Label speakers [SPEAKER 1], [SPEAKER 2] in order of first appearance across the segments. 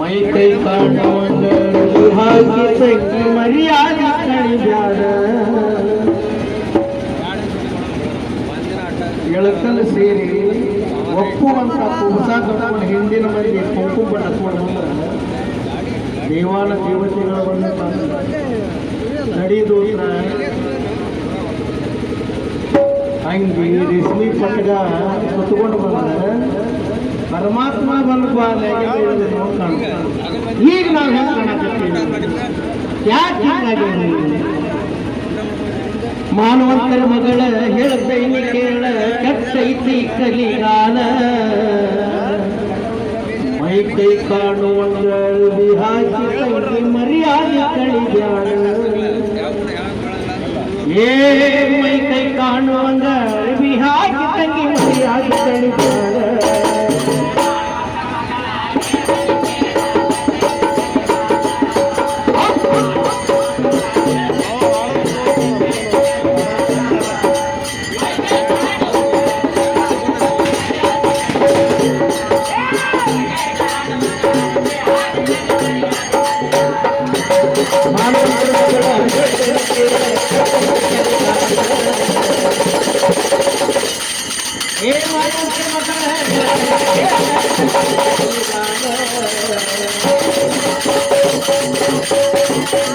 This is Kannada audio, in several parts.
[SPEAKER 1] ಮೈ ಕೈ ಕಾಣುವಂಗ ಹಾಕಿ ತಂಗಿ ಮರ್ಯಾದೆ ಕಳಿಬ್ಯಾಡ ಎಳಕಲ್ ಸೇರಿ ಒಪ್ಪುವಂತ ಕುಬಸ ಕಟ್ಕೊಂಡು ಹಿಂದಿನ ಮನೆಗೆ ಕುಂಕುಮ ಬಣ್ಣ ದೇವಾಲ ಬಂದ್ರ ದೇವಾನ ದೇವತೆಗಳ ಬಂದು ನಡೆಯುದು ಅಂಗಿ ರೇಷ್ಮಿ ಪಟ್ಟಗ ಸುತ್ತಕೊಂಡು ಬಂದ ಪರಮಾತ್ಮ ಬಂದು ಬಾ ನೆಗೆದು ಕಾಣ್ತಾನೆ. ಈಗ ನಾವು ಹೆಂಗ್ ಕಾಣಕತ್ತೀವಿ ಯಾಕೆ ಹೀಗಾಗಿದೆ ಮಾನವಂತರ ಮಗಳ ಹೇಳ್ತೈನಿ ಕೇಳ ಕೆಟ್ಟೈತಿ ಕಲಿಗಾಲ ಮೈ ಕೈ ಕಾಣುವಂಗ ಬಿಹಾಕಿ ತಂಗಿ ಮರ್ಯಾದೆ ಕಳಿಗ್ಯಾಳ ಏ ಮೈ ಕೈ ಕಾಣುವಂಗ ಬಿಹಾಕಿ ತಂಗಿ ಮರ್ಯಾದೆ ಕಳಿಗ್ಯಾಳ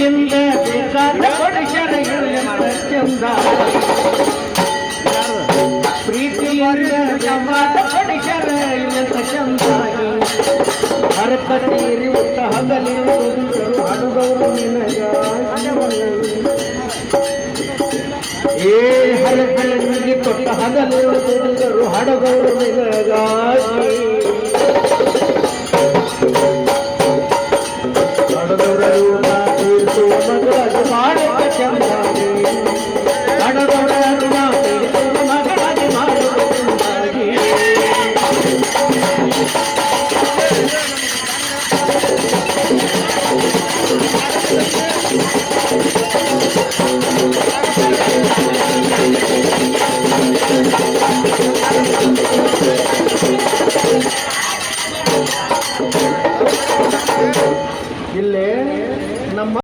[SPEAKER 1] ಎಂತ ಚಂದ ಪ್ರೀತಿಯಿಂದ ಬೇಕಾದ ಕೊಡಿಸರ ಎಂತ ಚಂದ ಹರಕ ತೀರಿ ಉತ್ತ ಹಗಲಿರುವುದು ಹಡುಗವರು ನಿನಗ ಏ ಹರಕನಿಗೆ ಕೊಟ್ಟ ಹಗಲಿರುವುದು ಹಡಗವರು ನಿನಗಾಗಿ பாடத்த செம்பாது